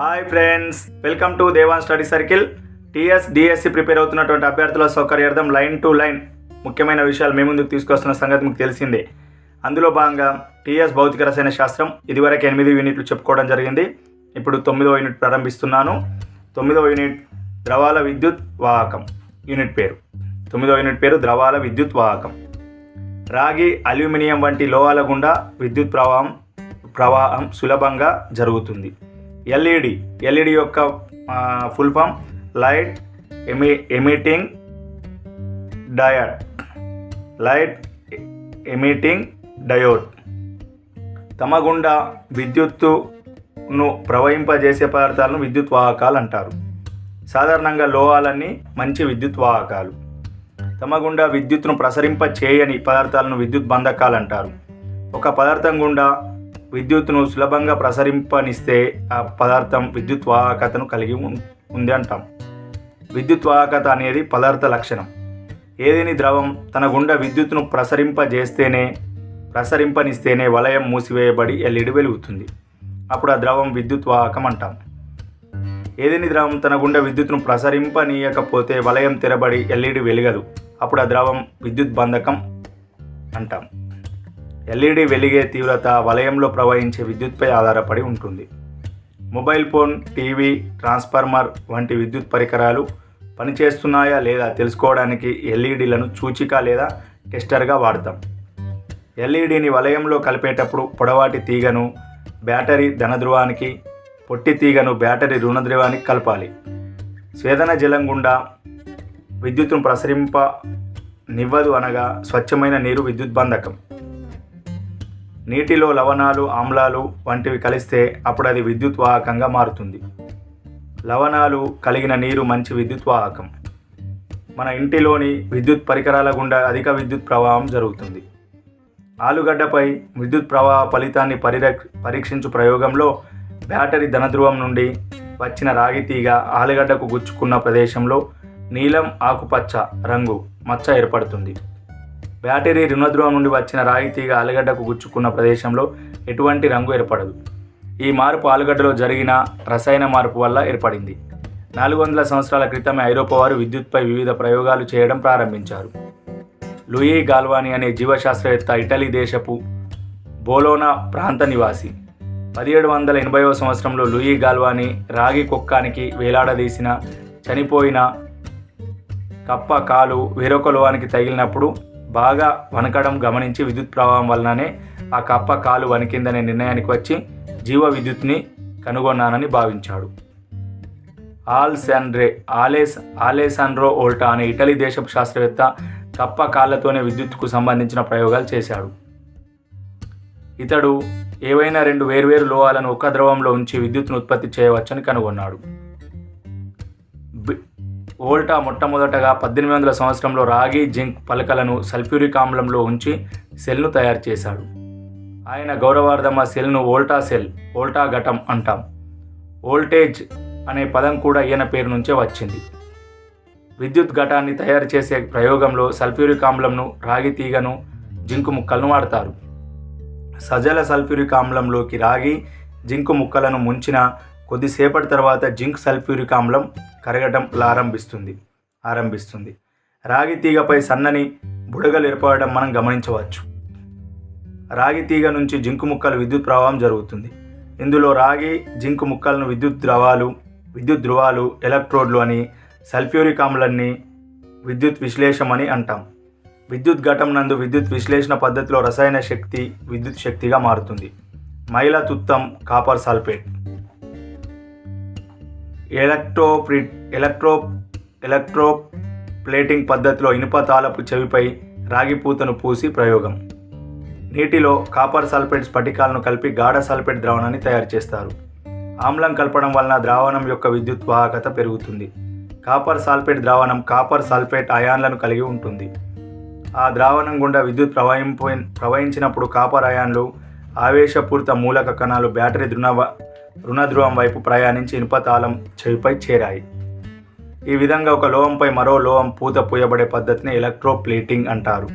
Hi friends welcome to Devan study circle TS DSC prepare అవుతున్నటువంటి అభ్యర్థుల సౌకర్యార్థం line to line ముఖ్యమైన విషయాలు మీ ముందుకు తీసుకొస్తున్న సంగతి మీకు తెలిసిందే. అందులో భాగంగా టీఎస్ భౌతిక రసాయన శాస్త్రం ఇదివరకు ఎనిమిది యూనిట్లు చెప్పుకోవడం జరిగింది. ఇప్పుడు తొమ్మిదవ యూనిట్ ప్రారంభిస్తున్నాను. తొమ్మిదవ యూనిట్ ద్రవాల విద్యుత్ వాహకం యూనిట్ పేరు. తొమ్మిదవ యూనిట్ పేరు ద్రవాల విద్యుత్ వాహకం. రాగి అల్యూమినియం వంటి లోహాల గుండా విద్యుత్ ప్రవాహం ప్రవాహం సులభంగా జరుగుతుంది. ఎల్ఈడి ఎల్ఈడి యొక్క full form light emi emitting diode light emitting diode తమ గుండా విద్యుత్తును ప్రవహింపజేసే పదార్థాలను విద్యుత్ వాహకాలు అంటారు. సాధారణంగా లోహాలన్నీ మంచి విద్యుత్ వాహకాలు. తమ గుండా విద్యుత్తును ప్రసరింప చేయని పదార్థాలను విద్యుత్ బంధకాలు అంటారు. ఒక పదార్థం గుండా విద్యుత్తును సులభంగా ప్రసరింపనిస్తే ఆ పదార్థం విద్యుత్ వాహకతను కలిగి ఉం- ఉంది అంటాం. విద్యుత్ వాహకత అనేది పదార్థ లక్షణం. ఏదేని ద్రవం తన గుండా విద్యుత్తును ప్రసరింపజేస్తేనే ప్రసరింపనిస్తేనే వలయం మూసివేయబడి ఎల్ఈడి వెలుగుతుంది. అప్పుడు ఆ ద్రవం విద్యుత్ వాహకం అంటాం. ఏదేని ద్రవం తన గుండా విద్యుత్తును ప్రసరింపనీయకపోతే వలయం తెరబడి ఎల్ఈడి వెలగదు. అప్పుడు ఆ ద్రవం విద్యుత్ బంధకం అంటాం. ఎల్ఈడి వెలిగే తీవ్రత వలయంలో ప్రవహించే విద్యుత్పై ఆధారపడి ఉంటుంది. మొబైల్ ఫోన్ టీవీ ట్రాన్స్ఫార్మర్ వంటి విద్యుత్ పరికరాలు పనిచేస్తున్నాయా లేదా తెలుసుకోవడానికి ఎల్ఈడీలను సూచిక లేదా టెస్టర్గా వాడతాం. ఎల్ఈడిని వలయంలో కలిపేటప్పుడు పొడవాటి తీగను బ్యాటరీ ధనధ్రువానికి పొట్టి తీగను బ్యాటరీ రుణధ్రువానికి కలపాలి. స్వేదన జలం గుండా విద్యుత్తును ప్రసరింప నివ్వదు అనగా స్వచ్ఛమైన నీరు విద్యుత్ బంధకం. నీటిలో లవణాలు ఆమ్లాలు వంటివి కలిస్తే అప్పుడు అది విద్యుత్ వాహకంగా మారుతుంది. లవణాలు కలిగిన నీరు మంచి విద్యుత్వాహకం. మన ఇంటిలోని విద్యుత్ పరికరాల గుండా అధిక విద్యుత్ ప్రవాహం జరుగుతుంది. ఆలుగడ్డపై విద్యుత్ ప్రవాహ ఫలితాన్ని పరిరక్ పరీక్షించు ప్రయోగంలో బ్యాటరీ ధనధ్రువం నుండి వచ్చిన రాగి తీగ ఆలుగడ్డకు గుచ్చుకున్న ప్రదేశంలో నీలం ఆకుపచ్చ రంగు మచ్చ ఏర్పడుతుంది. బ్యాటరీ రుణధ్రువం నుండి వచ్చిన రాగి తీగ ఆలుగడ్డకు గుచ్చుకున్న ప్రదేశంలో ఎటువంటి రంగు ఏర్పడదు. ఈ మార్పు ఆలుగడ్డలో జరిగిన రసాయన మార్పు వల్ల ఏర్పడింది. నాలుగు వందల సంవత్సరాల క్రితమే ఐరోపా వారు విద్యుత్పై వివిధ ప్రయోగాలు చేయడం ప్రారంభించారు. లూయి గాల్వాని అనే జీవశాస్త్రవేత్త ఇటలీ దేశపు బోలోనా ప్రాంత నివాసి. పదిహేడు వందల ఎనభైవ సంవత్సరంలో లూయి గాల్వాని రాగి కుక్కానికి వేలాడదీసిన చనిపోయిన కప్ప కాలు వేరొక లోహానికి తగిలినప్పుడు బాగా వనకడం గమనించి విద్యుత్ ప్రవాహం వలననే ఆ కప్ప కాలు వణికిందనే నిర్ణయానికి వచ్చి జీవ విద్యుత్ని కనుగొన్నానని భావించాడు. ఆల్సాండ్రే ఆలేస్ ఆలేసాండ్రో ఓల్టా అనే ఇటలీ దేశపు శాస్త్రవేత్త కప్ప కాళ్ళతోనే విద్యుత్కు సంబంధించిన ప్రయోగాలు చేశాడు. ఇతడు ఏవైనా రెండు వేర్వేరు లోహాలను ఒక ద్రవంలో ఉంచి విద్యుత్తును ఉత్పత్తి చేయవచ్చని కనుగొన్నాడు. వోల్టా మొట్టమొదటగా పద్దెనిమిది వందల సంవత్సరంలో రాగి జింక్ పలకలను సల్ఫ్యూరిక్ ఆమ్లంలో ఉంచి సెల్ను తయారు చేశాడు. ఆయన గౌరవార్థం ఆ సెల్ను వోల్టా సెల్ వోల్టా ఘటం అంటాం. వోల్టేజ్ అనే పదం కూడా ఈయన పేరు నుంచే వచ్చింది. విద్యుత్ ఘటాన్ని తయారు చేసే ప్రయోగంలో సల్ఫ్యూరిక్ ఆమ్లంను రాగి తీగను జింకు ముక్కలను వాడతారు. సజల సల్ఫ్యూరిక్ ఆమ్లంలోకి రాగి జింకు ముక్కలను ముంచిన కొద్దిసేపటి తర్వాత జింక్ సల్ఫ్యూరిక్ ఆమ్లం కరగటం ప్రారంభిస్తుంది ఆరంభిస్తుంది. రాగి తీగపై సన్నని బుడగలు ఏర్పడడం మనం గమనించవచ్చు. రాగి తీగ నుంచి జింకు ముక్కలు విద్యుత్ ప్రవాహం జరుగుతుంది. ఇందులో రాగి జింకు ముక్కలను విద్యుత్ ద్రవాలు విద్యుత్ ధ్రువాలు ఎలక్ట్రోడ్లు అని సల్ఫ్యూరిక్ ఆమ్లాన్ని విద్యుత్ విశ్లేషం అని అంటాం. విద్యుత్ ఘటం నందు విద్యుత్ విశ్లేషణ పద్ధతిలో రసాయన శక్తి విద్యుత్ శక్తిగా మారుతుంది. మైల తుత్తం కాపర్ సల్ఫేట్. ఎలక్ట్రోప్రి ఎలక్ట్రో ఎలక్ట్రో ప్లేటింగ్ పద్ధతిలో ఇనుప తాలపు చెవిపై రాగి పూతను పూసి ప్రయోగం. నీటిలో కాపర్ సల్ఫేట్ స్ఫటికాలను కలిపి గాఢ సల్ఫేట్ ద్రావణాన్ని తయారు చేస్తారు. ఆమ్లం కలపడం వలన ద్రావణం యొక్క విద్యుత్ వాహకత పెరుగుతుంది. కాపర్ సల్ఫేట్ ద్రావణం కాపర్ సల్ఫేట్ అయాన్లను కలిగి ఉంటుంది. ఆ ద్రావణం గుండా విద్యుత్ ప్రవహింప ప్రవహించినప్పుడు కాపర్ అయాన్లు ఆవేశపూరిత మూలక కణాలు బ్యాటరీ దృఢ రుణధ్రువం వైపు ప్రయాణించి ఇనుపతాళం చెవిపై చేరాయి. ఈ విధంగా ఒక లోహంపై మరో లోహం పూత పూయబడే పద్ధతిని ఎలక్ట్రోప్లేటింగ్ అంటారు.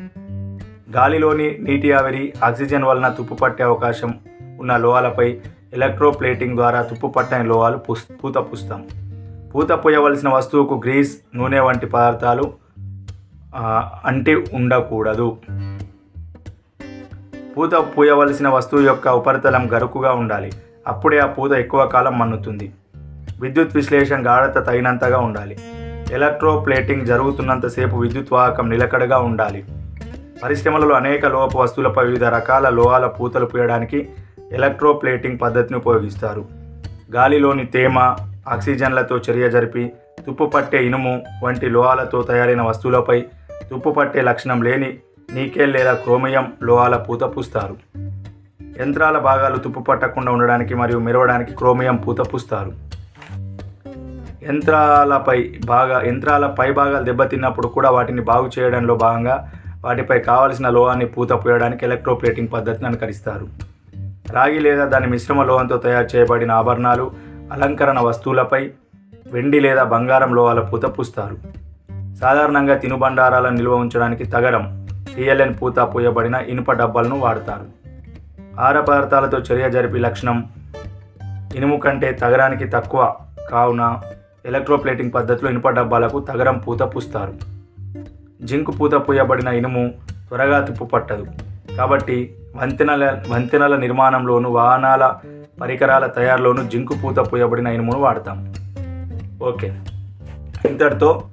గాలిలోని నీటి ఆవిరి ఆక్సిజన్ వలన తుప్పు పట్టే అవకాశం ఉన్న లోహాలపై ఎలక్ట్రోప్లేటింగ్ ద్వారా తుప్పు పట్టని లోహాలు పుస్ పూత పూస్తాం. పూత పూయవలసిన వస్తువుకు గ్రీస్ నూనె వంటి పదార్థాలు అంటి ఉండకూడదు. పూత పూయవలసిన వస్తువు యొక్క ఉపరితలం గరుకుగా ఉండాలి. అప్పుడే ఆ పూత ఎక్కువ కాలం మన్నుతుంది. విద్యుత్ విశ్లేషణ గాఢత తగినంతగా ఉండాలి. ఎలక్ట్రోప్లేటింగ్ జరుగుతున్నంతసేపు విద్యుత్ వాహకం నిలకడగా ఉండాలి. పరిశ్రమలలో అనేక లోహపు వస్తువులపై వివిధ రకాల లోహాల పూతలు పూయడానికి ఎలక్ట్రోప్లేటింగ్ పద్ధతిని ఉపయోగిస్తారు. గాలిలోని తేమ ఆక్సిజన్లతో చర్య జరిపి తుప్పు పట్టే ఇనుము వంటి లోహాలతో తయారైన వస్తువులపై తుప్పు పట్టే లక్షణం లేని నీకెల్ లేదా క్రోమియం లోహాల పూత పూస్తారు. యంత్రాల భాగాలు తుప్పు పట్టకుండా ఉండడానికి మరియు మెరవడానికి క్రోమియం పూత పూస్తారు. యంత్రాలపై బాగా యంత్రాల పై భాగాలు దెబ్బతిన్నప్పుడు కూడా వాటిని బాగు చేయడంలో భాగంగా వాటిపై కావలసిన లోహాన్ని పూత పూయడానికి ఎలక్ట్రోప్లేటింగ్ పద్ధతిని అనుకరిస్తారు. రాగి లేదా దాని మిశ్రమ లోహంతో తయారు చేయబడిన ఆభరణాలు అలంకరణ వస్తువులపై వెండి లేదా బంగారం లోహాల పూత పూస్తారు. సాధారణంగా తినుబండారాలను నిల్వ ఉంచడానికి తగరం టీఎల్ఎన్ పూత పూయబడిన ఇనుప డబ్బాలను వాడతారు. ఆహార పదార్థాలతో చర్య జరిపి లక్షణం ఇనుము కంటే తగరానికి తక్కువ. కావున ఎలక్ట్రోప్లేటింగ్ పద్ధతిలో ఇనుప డబ్బాలకు తగరం పూత పూస్తారు. జింక్ పూత పూయబడిన ఇనుము త్వరగా తుప్పు పట్టదు. కాబట్టి వంతెనల వంతెనల నిర్మాణంలోను వాహనాల పరికరాల తయారులోను జింకు పూత పూయబడిన ఇనుమును వాడతాం. ఓకే. ఇంతటితో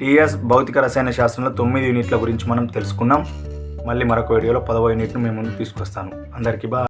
టీఎస్ భౌతిక రసాయన శాస్త్రంలో తొమ్మిది యూనిట్ల గురించి మనం తెలుసుకున్నాం. మళ్ళీ మరొక వీడియోలో పదవ యూనిట్ను మేము ముందు తీసుకొస్తాను. అందరికీ బా